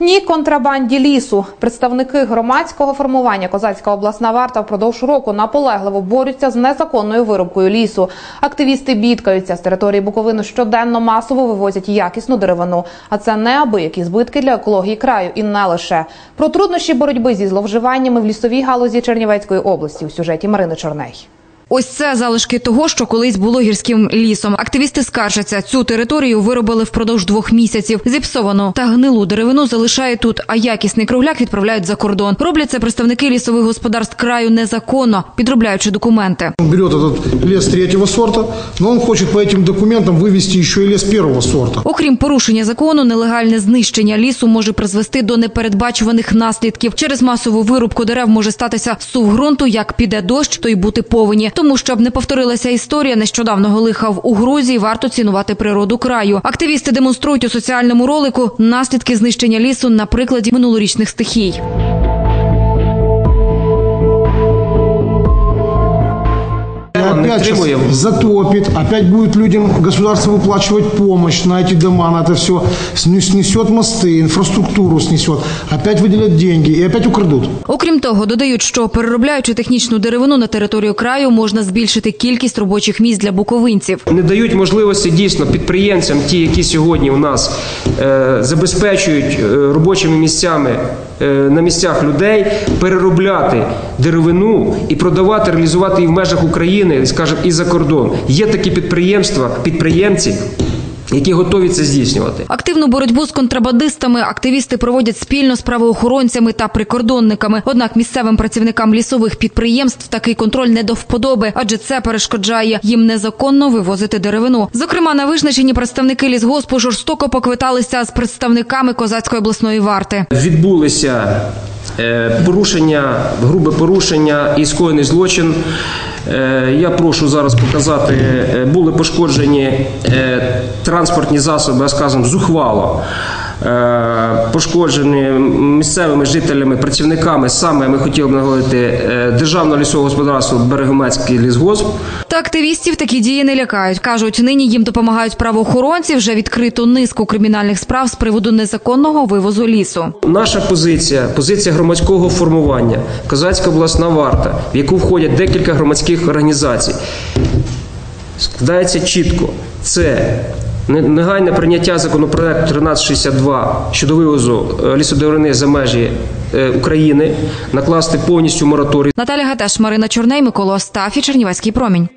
Ні контрабанді лісу. Представники громадського формування Козацька обласна варта впродовж року наполегливо борються з незаконною вирубкою лісу. Активісти бідкаються з території Буковини щоденно масово вивозять якісну деревину. А це неабиякі збитки для екології краю і не лише про труднощі боротьби зі зловживаннями в лісовій галузі Чернівецької області у сюжеті Марини Чорней. Ось це залишки того, що колись було гірським лісом. Активісти скаржаться, цю територію виробили впродовж двох місяців. Зіпсовану та гнилу деревину залишають тут, а якісний кругляк відправляють за кордон. Роблять це представники лісових господарств краю незаконно, підробляючи документи. Он берет этот лес третьего сорта, но он хочет по этим документам вывести еще и лес первого сорта. Окрім порушення закону, нелегальне знищення лісу може призвести до непередбачуваних наслідків. Через масову вирубку дерев може статися сув ґрунту. Як піде дощ, то й бути повені. Тому щоб не повторилася історія нещодавного лиха в Угрузії, варто цінувати природу краю. Активісти демонструють у соціальному ролику наслідки знищення лісу на прикладі минулорічних стихій. опять сейчас требуем. затопит, опять будет людям государство выплачивать помощь на эти дома, на это все, снесет мосты, инфраструктуру снесет, опять выделят деньги и опять украдут. Окрім того, додають, що переробляючи технічну деревину на територію краю, можна збільшити кількість робочих місць для буковинців. не дають можливості дійсно підприємцям, ті, які сьогодні у нас е, забезпечують е, робочими місцями е, на місцях людей, переробляти деревину і продавати, реалізувати її в межах України, скажімо, і за кордон. Є такі підприємства, підприємці, які готові це здійснювати. Активну боротьбу з контрабандистами активісти проводять спільно з правоохоронцями та прикордонниками. Однак місцевим працівникам лісових підприємств такий контроль не до вподоби, адже це перешкоджає їм незаконно вивозити деревину. Зокрема, на визначенні представники лісгоспу жорстоко поквиталися з представниками козацької обласної варти. відбулися порушення, грубе порушення і скоєний злочин. Е, Я прошу зараз показати, е, були пошкоджені е, транспортні засоби, а скажімо, зухвало. Е, Пошкоджені місцевими жителями, працівниками саме ми хотіли б наголосити е, державного лісового господарства Берегомецький лісгосп. Та активістів такі дії не лякають. кажуть, нині їм допомагають правоохоронці. Вже відкрито низку кримінальних справ з приводу незаконного вивозу лісу. Наша позиція, позиція громадського формування, Козацька обласна варта, в яку входять декілька громадських організацій, складається чітко. Це негайне прийняття законопроекту 1362 щодо вивозу е, лісодеревини за межі е, України, накласти повністю мораторій Наталя Гатеш, Марина Чорней, Микола Остафі, Чернівецький промінь.